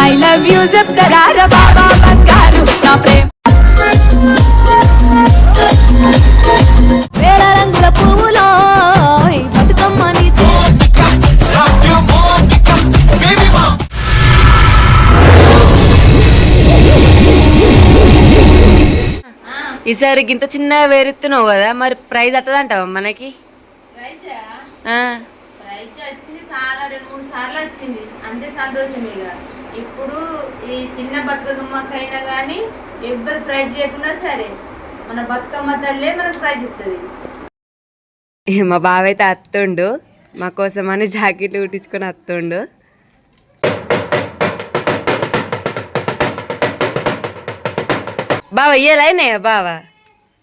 I love you చెప్తారా బాబా బంగారు నా ప్రేమ. వేల రంగుల పువ్వులో ఈ బతుకమ్మని చే ఈసారి ఇంత చిన్నగా వేరెత్తున్నావు కదా మరి ప్రైజ్ వస్తుందంటావా మనకి? ప్రైజా? ఆ, ప్రైజ్ వచ్చింది చాలా రెండు మూడు సార్లు వచ్చింది. అంతే సంతోషం ఇక ఇప్పుడు ఈ చిన్న బతుకమ్మకైనా కానీ ఎవ్వరు ప్రైజ్ చేయకున్నా సరే మన బతుకమ్మ తల్లే మనకు ప్రైజ్ ఇస్తుంది మా బావ అయితే అత్తుండు. మా కోసం అని జాకెట్లు కుట్టించుకొని అత్తుండు. బావ బావ?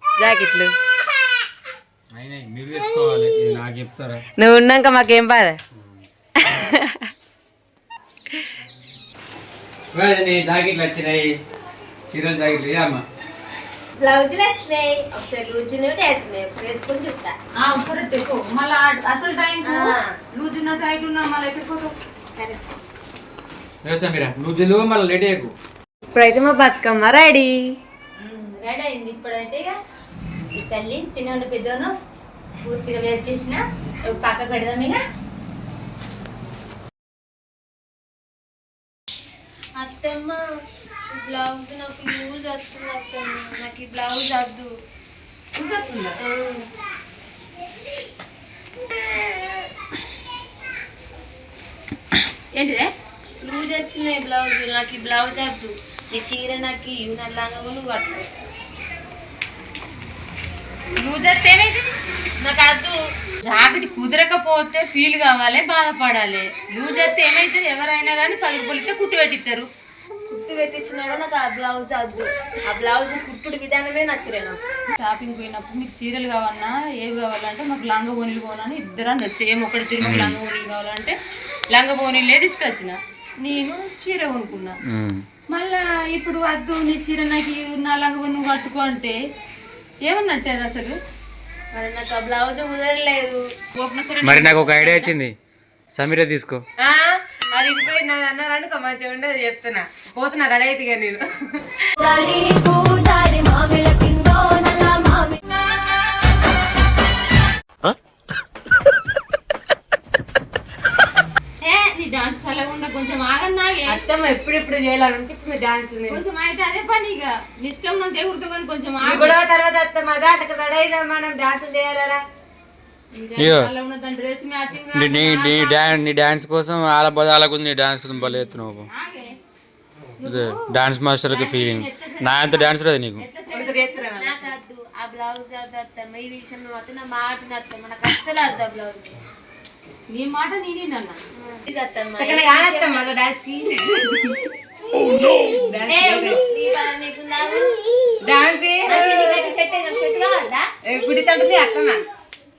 జాకెట్లు? అయినాయి. నాకు చెప్తారా? నువ్వు ఉన్నాక మాకేం బాధ? నీ జాకెట్లు వచ్చినాయి. చీరల జాకెట్లు అమ్మా బ్లౌజులు వచ్చినాయి. ఒకసారి లూజ్ ఒకసారి వేసుకొని చూస్తా. కరెక్ట్ ఎక్కువ మళ్ళీ అసలు టైం ఆ. లూజ్ ఉన్న టైట్ ఉన్నా మళ్ళీ ఎక్కడికి వ్యవసాయ మీరా మళ్ళీ లేట్ అయ్యకు. ఇప్పుడైతే మా బతుకమ్మ రెడీ. రెడీ అయింది ఇప్పుడైతే ఇక. ఈ తల్లి చిన్న పెద్దను పూర్తిగా వేరు చేసిన. పక్క పెడదాం ఇక. అత్తమ్మ బ్లౌజ్ నాకు లూజ్ వస్తుంది అత్తమ్మ నాకు ఈ బ్లౌజ్ వద్దు. ఏంటిదే? లూజ్ వచ్చినాయి బ్లౌజ్ నాకు ఈ బ్లౌజ్ వద్దు. ఈ చీర నాకు ఇవి నల్లాగా నువ్వు కట్టుకో లూజ్ వస్తే ఏమైంది? నాకు వద్దు. జాకెట్ కుదరకపోతే ఫీల్ కావాలి బాధపడాలి. లూజ్ అయితే ఏమైతుంది? ఎవరైనా కానీ పది రూపాయలకి కుట్టు పెట్టిస్తారు కుట్టు పెట్టించినాడు నాకు ఆ బ్లౌజ్ వద్దు ఆ బ్లౌజ్ కుట్టుడు విధానమే నచ్చలే నాకు. షాపింగ్ పోయినప్పుడు మీకు చీరలు కావాలన్నా ఏవి కావాలంటే మాకు లంగా బోనీలు కావాలని ఇద్దరు అందరు సేమ్ ఒకటి తిరిగి లంగా బోనీలు కావాలంటే లంగా బోనీలే తీసుకొచ్చిన. నేను చీర కొనుక్కున్నా. మళ్ళా ఇప్పుడు వద్దు నీ చీర నాకు నా లంగా బోని నువ్వు కట్టుకో అంటే ఏమన్నట్టు అది అసలు? మరి నాకు ఆ బ్లౌజ్ కుదరలేదు. మరి నాకు ఒక ఐడియా వచ్చింది. సమీరే తీసుకో. ఇటుపోయి నన్ను అన్నారు అనుకో మంచిగా ఉండదు చెప్తున్నా. పోతున్నా రెడీ అయితే నేను డాన్స్ కొంచెం ఆగన్నాగే అత్తమ్మ ఎప్పుడెప్పుడు చేయాలంటే ఇప్పుడు డాన్స్ కొంచెం అయితే అదే పని ఇక. ఇష్టం ఎగురుతో కానీ కొంచెం ఆగు. కూడా తర్వాత అత్తమ్మ అదా అక్కడ రెడీ అయినా మనం డాన్స్ చేయాలడా నీ నీ నీ డాన్స్ నీ డాన్స్ కోసం వాళ్ళ బదాలకు నీ డాన్స్ కోసం భలే ఎత్తున్నావు ఇదే డాన్స్ మాస్టర్కి ఫీలింగ్ నా అంత డాన్స్ రాదు నీకు. నాకు వద్దు ఆ బ్లౌజ్ వద్దు అత్తమ్మ ఈ విషయంలో మాత్రం నా మాట అత్తమ్మ నాకు అస్సలు వద్దు ఆ బ్లౌజ్. నీ మాట నేనేనన్నా ప్లీజ్ అత్తమ్మ కానత్తమ్మ డాన్స్కి? గుడి తండ్రి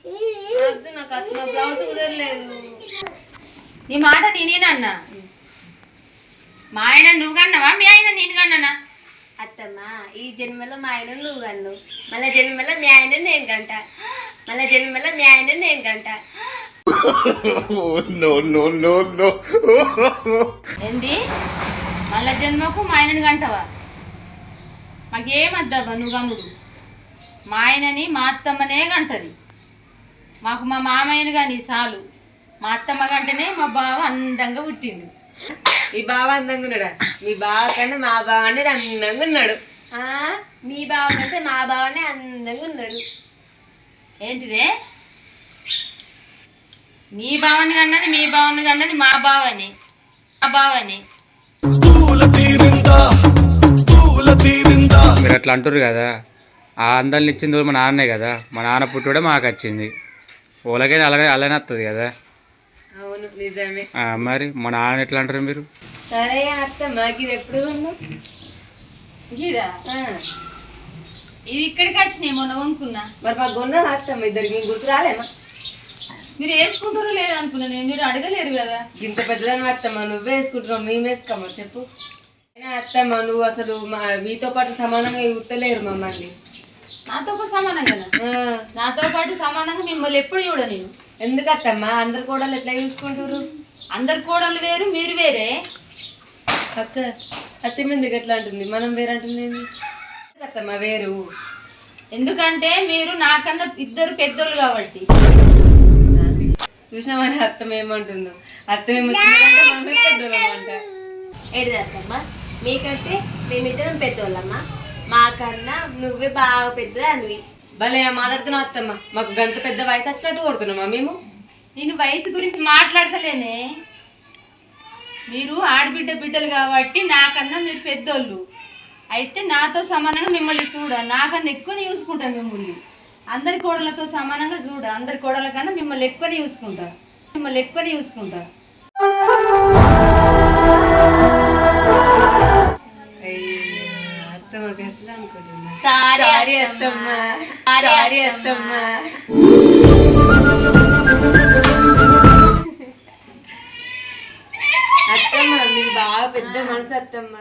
వద్దు నాకు అత్తమ్మ బ్లౌజ్ కుదరలేదు నీ మాట నేనేనన్నా మా ఆయన నువ్వు కన్నావా? మీ ఆయన నేను కన్నానా? అత్తమ్మ ఈ జన్మలో మా ఆయన నువ్వు కన్ను మళ్ళా జన్మలో మీ ఆయన నేను గంట మళ్ళా జన్మలో మీ ఆయన నేను గంట ఏంది? మళ్ళా జన్మకు మా ఆయనని కంటవా? మాకేమద్దబ్బా నువ్వు గమ్ముడు మా ఆయనని మా అత్తమ్మనే కంటది. మాకు మా మామయ్యని కానీ చాలు. మా అత్తమ్మ కంటేనే మా బావ అందంగా పుట్టిండు. మీ బావ అందంగా ఉన్నాడా? మీ బావ కన్నా మా బావ అనేది అందంగా ఉన్నాడు. ఆ, మీ బావ కంటే మా బావనే అందంగా ఉన్నాడు. ఏంటిదే? మీ బావని కన్నది మీ బావని కన్నది మా బావని. మా బావని. మీరు అట్లా అంటారు కదా. ఆ అందాన్ని ఇచ్చింది మా నాన్నే కదా. మా నాన్న పుట్టుడే మాకు వచ్చింది. ఓలకైనా అలాగే అలానే వస్తుంది కదా. అవును నిజమే. మరి మా నాన్న ఎట్లా అంటారు మీరు? సరే అత్తమ్మ ఇది ఎప్పుడు ఇదా? ఇది ఇక్కడికి వచ్చినాయి మొన్న కొనుక్కున్నా. మరి మాకు కొన్నాం అత్తమ్మ ఇద్దరికి మీకు గుర్తు రాలేమా? మీరు వేసుకుంటారో లేదో అనుకున్నా నేను మీరు అడగలేరు కదా. ఇంత పెద్దదాన్ని అత్తమ్మ నువ్వే వేసుకుంటున్నావు మేము వేసుకోమా చెప్పు. అయినా అత్తమ్మ నువ్వు అసలు మా మీతో పాటు సమానంగా ఉట్టలేరు మమ్మల్ని. నాతో పాటు సమానం కదా? ఆ, నాతో పాటు సమానంగా మిమ్మల్ని ఎప్పుడు చూడ నేను. ఎందుకు అత్తమ్మ అందరు కూడా ఎట్లా చూసుకుంటారు అందరు కోడలు వేరు మీరు వేరే. అక్క అత్తమ్మ ఎందుకు ఎట్లా అంటుంది? మనం వేరంటుంది ఏంది? అత్తమ్మ వేరు? ఎందుకంటే మీరు నాకన్నా ఇద్దరు పెద్దోళ్ళు కాబట్టి. చూసినామని అత్తమ్మ ఏమంటుందో? అత్తమేమో మనమే పెద్దోళ్ళం అంట. ఏడిదత్తమ్మ? మీకంటే మేమిద్దరం పెద్దోళ్ళమ్మ? మాకన్నా నువ్వే బాగా పెద్దదానివి. భలే మాట్లాడుతున్నావు అత్తమ్మ. మాకు గంత పెద్ద వయసు వచ్చినట్టు కొడుతున్నామా మేము? నేను వయసు గురించి మాట్లాడతలేనే. మీరు ఆడబిడ్డ బిడ్డలు కాబట్టి నాకన్నా మీరు పెద్దోళ్ళు. అయితే నాతో సమానంగా మిమ్మల్ని చూడ. నాకన్నా ఎక్కువ చూసుకుంటా మిమ్మల్ని. అందరి కోడలతో సమానంగా చూడ. అందరి కోడల కన్నా మిమ్మల్ని ఎక్కువ చూసుకుంటా. మిమ్మల్ని ఎక్కువ చూసుకుంటా. సారీ అత్తమ్మ సారీ అత్తమ్మ అత్తమ్మ మీకు బాగా పెద్ద మనసు అత్తమ్మ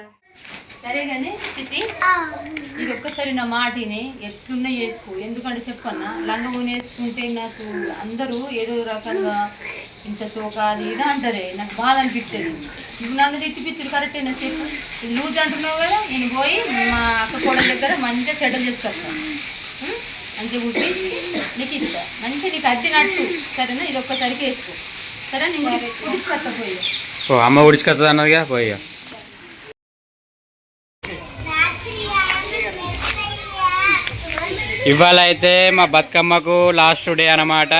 సరే కానీ సిటీ ఇది ఒక్కసారి నా మాటిని ఎట్లున్నా చేసుకో ఎందుకంటే చెప్పన్నా లంగమూని వేసుకుంటే నాకు అందరూ ఏదో రకంగా ఇంత సోకాది ఇది అంటారే నాకు బాధ అనిపిస్తుంది నువ్వు నన్ను తిట్టిపిచ్చుడు కరెక్టేనా చెప్పు ఇది లూజ్ అంటున్నావు కదా నేను పోయి మా అక్క కోడల దగ్గర మంచిగా సెటిల్ చేసుకొస్తాను? మంచిగా కుట్టి నీకు ఇస్తా. మంచిగా నీకు అద్దినట్టు సరేనా? ఇది ఒక్కసారికి వేసుకో. సరే? నేను కుట్టించుకొస్తా పోయి. ఓ అమ్మ ఉడిచికొస్తుంది అన్నదిగా పోయి ఇవాళ అయితే మా బతుకమ్మకు లాస్ట్ డే అన్నమాట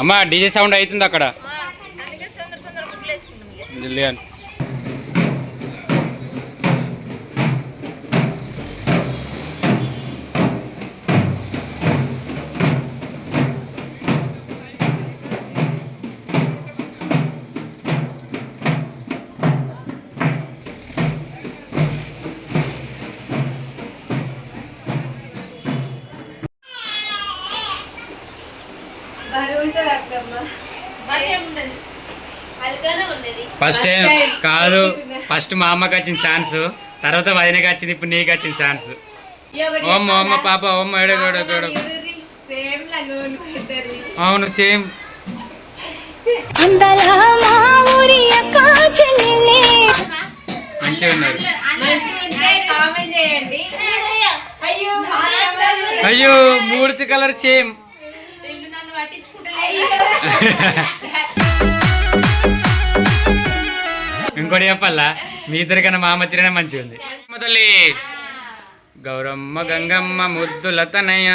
అమ్మా డీజే సౌండ్ అవుతుంది అక్కడ. ఫస్ట్ టైం కాదు. ఫస్ట్ మా అమ్మకి వచ్చిన ఛాన్స్ తర్వాత వదినకి వచ్చింది ఇప్పుడు నీకు వచ్చిన ఛాన్స్ ఓమ్మ ఓమ్మ పాప ఓమ్మ అవును సేమ్. మంచిగా ఉన్నారు. కామెంట్ చేయండి. అయ్యో అయ్యో మూడు కలర్ సేమ్. ఇంకోటి చెప్పాలా? మీ ఇద్దరికన్నా మా అమ్మ చిరనే మంచిగా ఉంది మొదలి గౌరమ్మ గంగమ్మ ముద్దులతనయ్య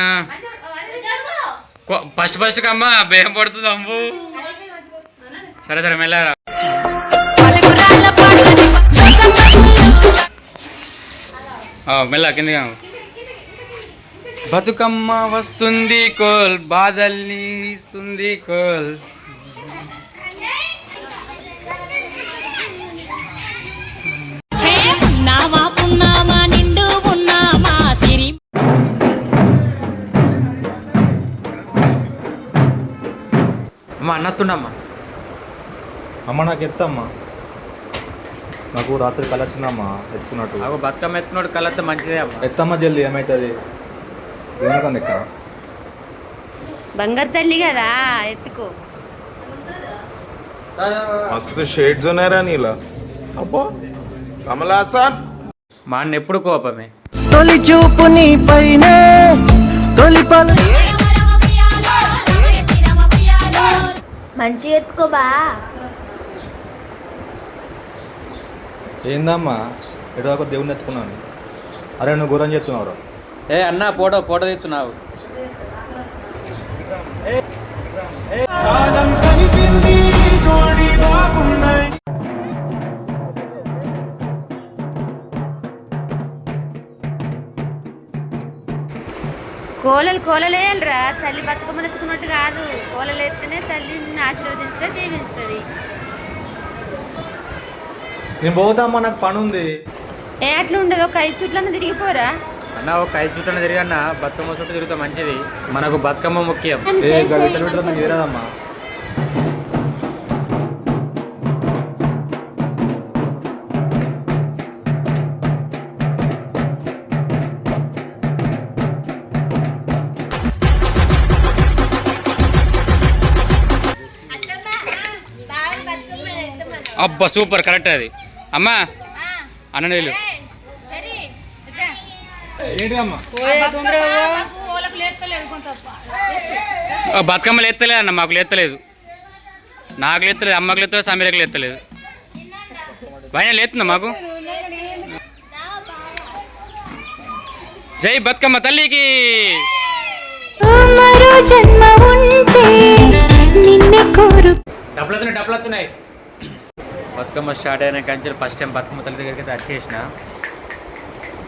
ఫస్ట్ ఫస్ట్ కమ్మ భయం పడుతుంది అమ్ము. సరే సరే మెల్లరా మెల్ల కింద బతుకమ్మ వస్తుంది కోల్ బాధల్ని ఇస్తుంది కోల్. అమ్మ అన్నత్తుండమ్మా అమ్మ నాకు ఎత్తమ్మా. నాకు రాత్రి కళ వచ్చిందమ్మా ఎత్తుకున్నట్టు బతుకమ్మ ఎత్తుకున్నాడు కళ్ళతో మంచిదే అమ్మ. ఎత్తమ్మ జల్ది ఏమవుతుంది బంగారు తల్లి కదా ఎత్తుకో. మస్తు షేడ్స్ ఉన్నారా నీలా. అబ్బో కమలాసన్ ఎప్పుడు కోపమే. తొలి చూపు నీ పైన తొలి పలు మంచి ఎత్తుకోబా ఏందమ్మా? ఎడో దేవుని ఎత్తుకున్నాను అరే నువ్వు గురం చెప్తున్నావు ఏ అన్న ఫోటో ఫోటో తీస్తున్నావు. కోలలు కోలలేయాలిరా తల్లి బతుకమ్మలు ఎత్తుకున్నట్టు కాదు. కోలలు ఎత్తేనే తల్లిని ఆశీర్వదిస్తే దీవిస్తుంది నేను పోతామ్మా నాకు పని ఉంది ఏ అట్లా ఉండదు ఒక ఐదు చుట్లను తిరిగిపోరా. అన్న ఒక ఐదు చుట్టూ తిరిగన్న బతుకమ్మ చుట్టూ తిరుగుతా మంచిది. మనకు బతుకమ్మ ముఖ్యం. అబ్బా సూపర్ కరెక్ట్ అది. అమ్మా అన్న నీళ్ళు. బతుకమ్మ లేత్తలేదు అన్న మాకు లేత్తలేదు. నాకు లేత్తలేదు అమ్మకు లేత్తలేదు సమీరకు లేత్తలేదు. భయం లేతుందా మాకు? జై బతుకమ్మ తల్లికి. మరో జన్మ ఉంటే నిన్నే కోరు డబ్బులు డబ్బులు వస్తున్నాయి బతుకమ్మ స్టార్ట్ అయిన కంచెలు ఫస్ట్ టైం బతుకమ్మ తల్లి దగ్గరికి అయితే వచ్చేసిన.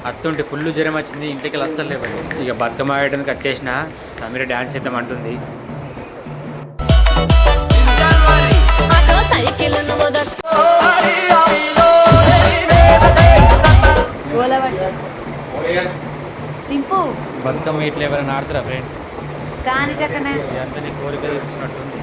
అత్తుంటే ఫుల్ జ్వరం వచ్చింది ఇంటికి వెళ్ళి అస్సలు లేవండి. ఇక బతుకమ్మ ఆడడానికి వచ్చేసిన సమీర డ్యాన్స్ చేద్దాం అంటుంది. బతుకమ్మ ఇట్లా ఎవరైనా ఆడతారా ఫ్రెండ్స్ కాని కోరిక తీసుకున్నట్టుంది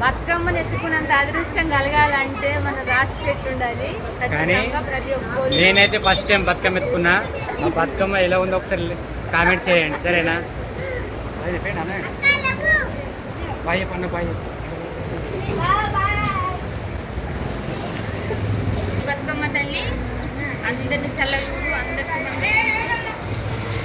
బతుకమ్మని ఎత్తుకున్నంత అదృష్టం కలగాలంటే మన రాసి పెట్టుండాలి. కానీ ఖచ్చితంగా ప్రతి ఒక్కరు నేనైతే ఫస్ట్ టైం బతుకమ్మ ఎత్తుకున్నా. మా బతుకమ్మ ఎలా ఉందో ఒకసారి కామెంట్ చేయండి సరేనా? బాయ్ పన్ను బాయ్. బతుకమ్మ తల్లి అందరిని చల్లగూడు అందరికి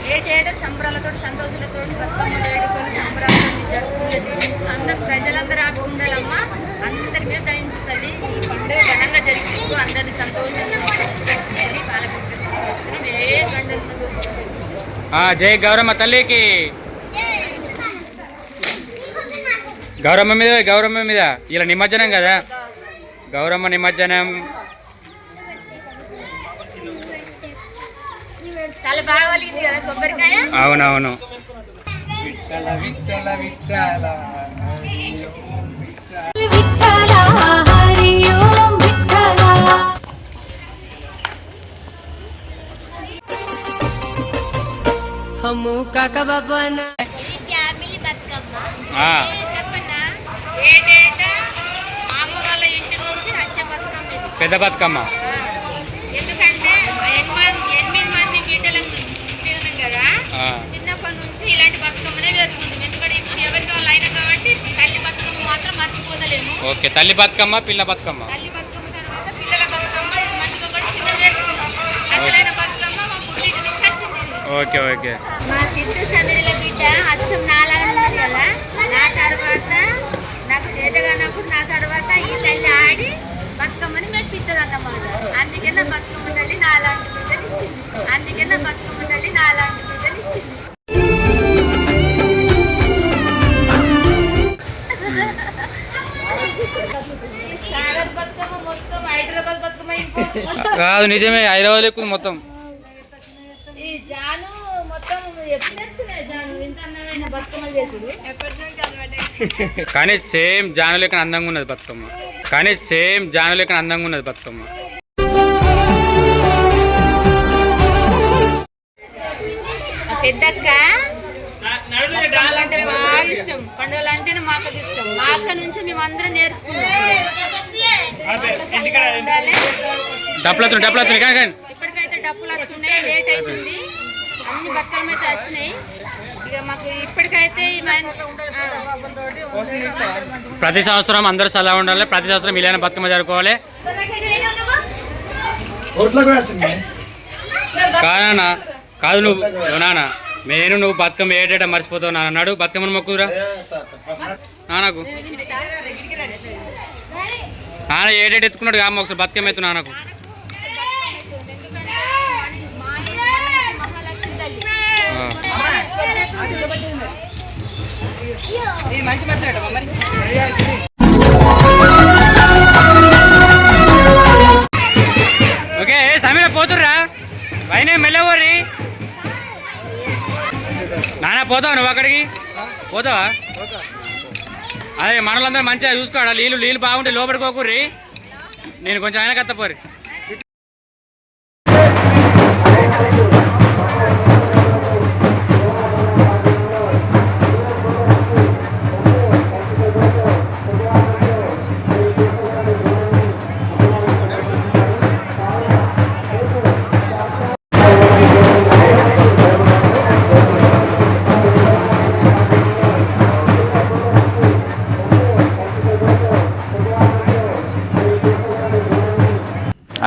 మంది ఏటేటా సంబరాలతో సంతోషాలతో బతుకమ్మ వేడుకలు సంబరాలతో జరుపుకునేది అందరు ప్రజలందరూ ఆపి ఉండాలమ్మా అందరి మీద దయించుతుంది ఈ పండుగ ఘనంగా జరిగిస్తూ అందరిని సంతోషంగా ఆ, జై గౌరమ్మ తల్లికి. గౌరమ్మ మీద గౌరమ్మ మీద. ఇలా నిమజ్జనం కదా? గౌరమ్మ నిమజ్జనం. చాలా బాగా కలిగింది కదా కొబ్బరికాయ? అవునవును. ఫ్యామిలీ బతుకమ్మ. చెప్పన్నా వాళ్ళ ఇంటి నుంచి వచ్చే బతుకమ్మ. పెద్ద బతుకమ్మ ఎందుకంటే ఎనిమిది ఎనిమిది మంది బిడ్డలకు పిల్లలం కదా ఆ, చిన్నప్పటి నుంచి ఇలాంటి బతుకమ్మనే వేసుకుంటాం ఎందుకంటే ఇప్పుడు ఎవరికి వాళ్ళు అయినా కాబట్టి తల్లి బతుకమ్మ మాత్రం మర్చిపోతలేము. ఓకే తల్లి బతుకమ్మ పిల్ల బతుకమ్మ. తల్లి బతుకమ్మ తర్వాత పిల్లల బతుకమ్మ ఇది మంచిగా కూడా చిన్న వేసుకుంటాం అసలైన బతుకమ్మ మా పుట్టింటి నుంచి వచ్చింది. Okay okay. మా సిద్ధు సమీరుల బిడ్డ అచ్చం నాలాగా కదా. నా తర్వాత నాకు చేతగానప్పుడు నా తర్వాత ఈ తల్లి ఆడి కాదు నిజమే హైదరాబాద్ ఎక్కువ మొత్తం. ఈ జాను కానీ సేమ్ జాను లెక్కన అందంగా ఉన్నది బతుకమ్మ. కానీ సేమ్ జాను లెక్కన అందంగా ఉన్నది బతుకమ్మ. పెద్దక్క పండుగలు అంటే బాగా ఇష్టం. పండుగలు అంటేనే మా అక్కకి ఇష్టం. మా అక్క నుంచి మేము అందరం నేర్చుకున్నాం డబ్బులు డబ్బులు వస్తున్నాయి కానీ కానీ ఇప్పటికైతే డబ్బులు వస్తున్నాయి లేట్ అవుతుంది అన్ని బట్టలు అయితే వచ్చినాయి. ఇక మాకు ఇప్పటికైతే ఈ మన- ప్రతి సంవత్సరం అందరూ సలహా ఉండాలి ప్రతి సంవత్సరం ఇలానే బతుకమ్మ జరుపుకోవాలి. కానా కాదు నువ్వు నాన్న నేను నువ్వు బతుకమ్మ ఏటేటా మర్చిపోతావు నాన్న అన్నాడు బతుకమ్మను మొక్కురా నాన్నకు నాన్న ఏటేట ఎత్తుకున్నాడు? కామ్మ ఒకసారి బతుకమ్మ ఎత్తు నాన్నకు ఓకే సమీర పోతుర్రా? పైన మెల్లవరి నానా పోతావు నువ్వు అక్కడికి? పోతావా? అదే మనలందరూ మంచిగా చూసుకోవాలి నీళ్ళు నీళ్ళు బాగుంటే లోపలికి పోకుర్రి. నేను కొంచెం ఆయన కత్తపోరి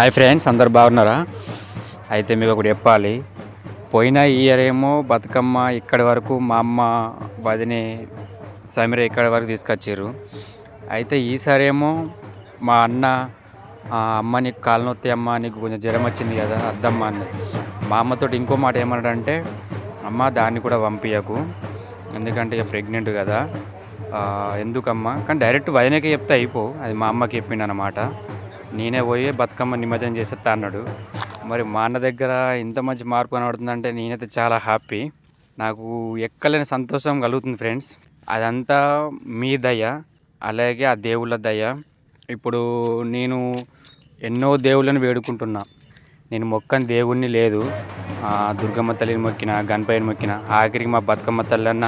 హాయ్ ఫ్రెండ్స్ అందరు బాగున్నారా? అయితే మీకు ఒకటి చెప్పాలి. పోయిన ఇయర్ ఏమో బతుకమ్మ ఇక్కడి వరకు మా అమ్మ వదిని సమీర ఇక్కడి వరకు తీసుకొచ్చారు అయితే ఈసారి ఏమో మా అన్న అమ్మ నీకు కాలు నొత్తి అమ్మ నీకు కొంచెం జ్వరం వచ్చింది కదా అద్దమ్మ అని మా అమ్మతోటి ఇంకో మాట ఏమన్నాడంటే అమ్మ దాన్ని కూడా పంపించకు ఎందుకంటే ఇక ప్రెగ్నెంట్ కదా. ఎందుకమ్మా? కానీ డైరెక్ట్ వదినకే చెప్తే అయిపో అది మా అమ్మకి చెప్పిండు అనమాట నేనే పోయి బతుకమ్మ నిమజ్జనం చేసేస్తా అన్నాడు. మరి మా అన్న దగ్గర ఇంత మంచి మార్పు కనబడుతుందంటే నేనైతే చాలా హ్యాపీ. నాకు ఎక్కలేని సంతోషం కలుగుతుంది ఫ్రెండ్స్. అదంతా మీ దయ అలాగే ఆ దేవుళ్ళ దయ. ఇప్పుడు నేను ఎన్నో దేవుళ్ళని వేడుకుంటున్నా. నేను మొక్కని దేవుణ్ణి లేదు. దుర్గమ్మ తల్లిని మొక్కిన గణపయ్యని మొక్కిన ఆఖరికి మా బతుకమ్మ తల్లన్న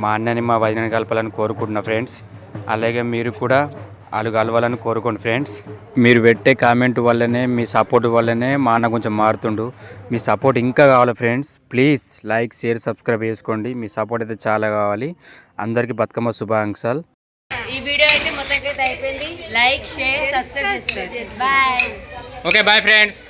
మా అన్నని మా వదినని కలపాలని కోరుకుంటున్నా ఫ్రెండ్స్. అలాగే మీరు కూడా వాళ్ళు కలవాలని కోరుకోండి ఫ్రెండ్స్. మీరు పెట్టే కామెంట్ వల్లనే మీ సపోర్ట్ వల్లనే మా అన్న కొంచెం మారుతుండు. మీ సపోర్ట్ ఇంకా కావాలి friends. Please like share subscribe చేసుకోండి. మీ సపోర్ట్ అయితే చాలా కావాలి. అందరికీ బతుకమ్మ శుభాకాంక్షలు. ఈ వీడియో అయితే మొత్తం అయితే అయిపోయింది. లైక్ షేర్ సబ్స్క్రైబ్ చేసుకోండి. Bye okay bye friends